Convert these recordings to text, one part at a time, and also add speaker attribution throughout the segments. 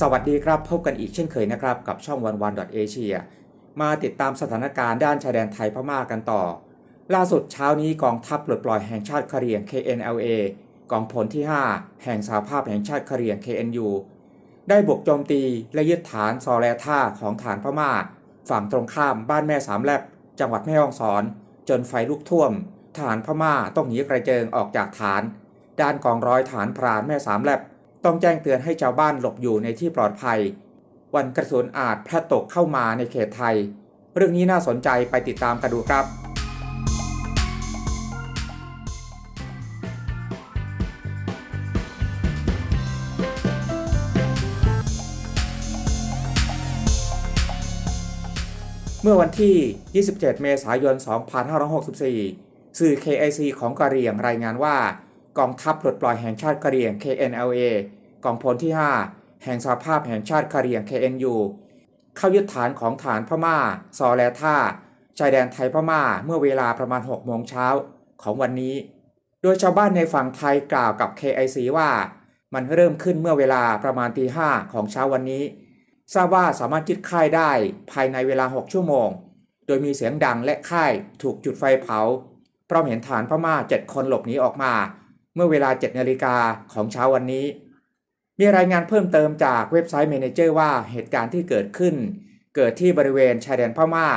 Speaker 1: สวัสดีครับ พบกันอีกเช่นเคยนะครับ กับช่องวันวันเอเชียมาติดตามสถานการณ์ด้านชายแดนไทยพม่ากันต่อ ล่าสุดเช้านี้กองทัพปลดปล่อยแห่งชาติกะเรียง KNLA กองพลที่ 5 แห่งสหภาพแห่งชาติกะเรียง KNU ได้บุกโจมตีและยึดฐานซอแลท่าของฐานพม่า ฝั่งตรงข้ามบ้านแม่สามแลบจังหวัดแม่ฮ่องสอน จนไฟลุกท่วมทหารพม่าต้องหนีกระเจิงออกจากฐาน ด้านกองร้อยฐานพรานแม่สามแลบ ต้องแจ้งเตือนให้ชาวบ้านหลบอยู่ในที่ปลอดภัย วันกระสุนอาจพลัดตกเข้ามาในเขตไทย เรื่องนี้น่าสนใจไปติดตามกันดูครับ เมื่อวันที่ 27 เมษายน 2564 สื่อ KIC ของกะเหรี่ยงรายงานว่า กองทัพปลดปล่อยแห่งชาติกะเหรี่ยง KNLA กองพลที่ 5 แห่งสหภาพแห่งชาติกะเหรี่ยง KNU เข้ายึดฐานของฐานพม่า ซอแลท่าชายแดนไทยพม่าเมื่อเวลาประมาณ 6 โมงเช้าของวันนี้ โดยชาวบ้านในฝั่งไทยกล่าวกับ KIC ว่า มันเริ่มขึ้นเมื่อเวลาประมาณตีห้าของเช้าวันนี้ ทราบว่าสามารถยึดค่ายได้ภายในเวลา 6 ชั่วโมง โดยมีเสียงดังและค่ายถูกจุดไฟเผา เพราะเห็นฐานพม่า 7 คนหลบหนีออกมา เมื่อเวลา 7 นาฬิกาของเช้าวันนี้ มีรายงานเพิ่มเติมจากเว็บไซต์เมเนเจอร์ว่าเหตุการณ์ที่เกิดขึ้น เกิดที่บริเวณชายแดนพม่า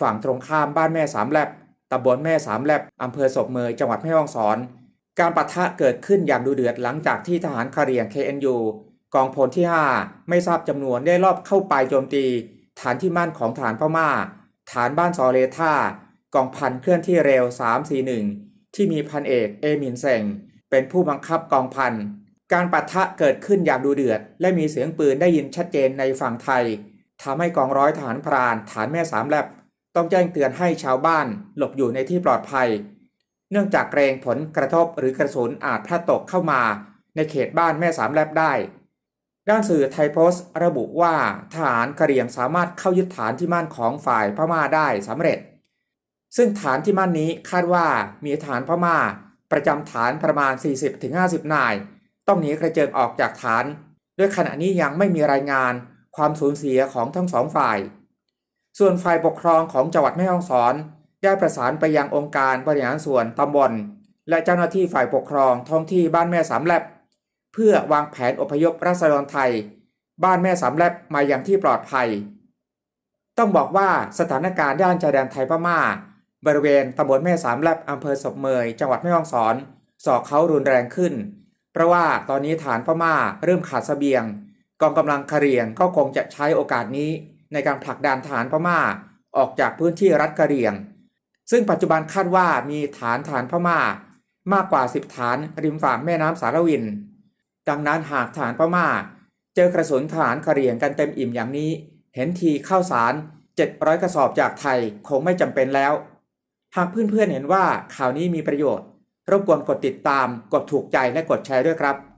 Speaker 1: ฝั่งตรงข้ามบ้านแม่สามแลบตำบลแม่สามแลบอำเภอศพเมยจังหวัดแม่ฮ่องสอน การปะทะเกิดขึ้นอย่างดูเดือดหลังจากที่ทหารคาเรียง KNU กองพลที่ 5 ไม่ทราบจำนวนได้รอบเข้าไปโจมตี ฐานที่มั่นของฐานพม่า ฐานบ้านซอเลท่ากองพันเคลื่อนที่เร็ว 341 ที่มีพันเอกเอมินเซง เป็นผู้บังคับกองพัน การปะทะเกิดขึ้นอย่างดูเดือด และมีเสียงปืนได้ยินชัดเจนในฝั่งไทยทำให้กองร้อยทหารพรานฐานแม่สามแลบต้องแจ้งเตือนให้ชาวบ้านหลบอยู่ในที่ปลอดภัย เนื่องจากเกรงผลกระทบหรือกระสุนอาจพลัดตกเข้ามาในเขตบ้านแม่สามแลบได้ ด้านสื่อไทยโพสต์ระบุว่าทหารกะเหรี่ยงสามารถเข้ายึดฐานที่มั่นของฝ่ายพม่าได้สำเร็จ ซึ่งฐานที่มั่นนี้คาดว่ามีฐานพม่า ประจำฐานประมาณ 40-50 นาย ต้องหนีกระเจิงออกจากฐาน ด้วยขณะนี้ยังไม่มีรายงานความสูญเสียของทั้งสองฝ่าย ส่วนฝ่ายปกครองของจังหวัดแม่ฮ่องสอน ได้ประสานไปยังองค์การบริหารส่วนตำบลและเจ้าหน้าที่ฝ่ายปกครองท้องที่บ้านแม่สามแลบ เพื่อวางแผนอพยพราษฎรไทย บ้านแม่สามแลบมาอย่างที่ปลอดภัย ต้องบอกว่าสถานการณ์ด้านชายแดนไทยพม่า บริเวณตำบลแม่สามแลบอำเภอศพเมย จังหวัดแม่ฮ่องสอน สอกเขารุนแรงขึ้น เพราะว่าตอนนี้ฐานพม่าเริ่มขาดเสบียง กองกำลังคาเรียงก็คงจะใช้โอกาสนี้ในการผลักดันฐานพม่าออกจากพื้นที่รัฐกะเหรี่ยง ซึ่งปัจจุบันคาดว่ามีฐานฐานพม่ามากกว่า 10 ฐานริมฝั่งแม่น้ำสารวิน ดังนั้นหากฐานพม่า เจอกระสุนฐานกะเหรี่ยงกันเต็มอิ่มอย่างนี้ เห็นทีข้าวสาร 700 กระสอบจากไทยคงไม่จำเป็นแล้ว หากเพื่อนๆเห็นว่าข่าวนี้มีประโยชน์รบกวนกดติดตาม กดถูกใจและกดแชร์ด้วยครับ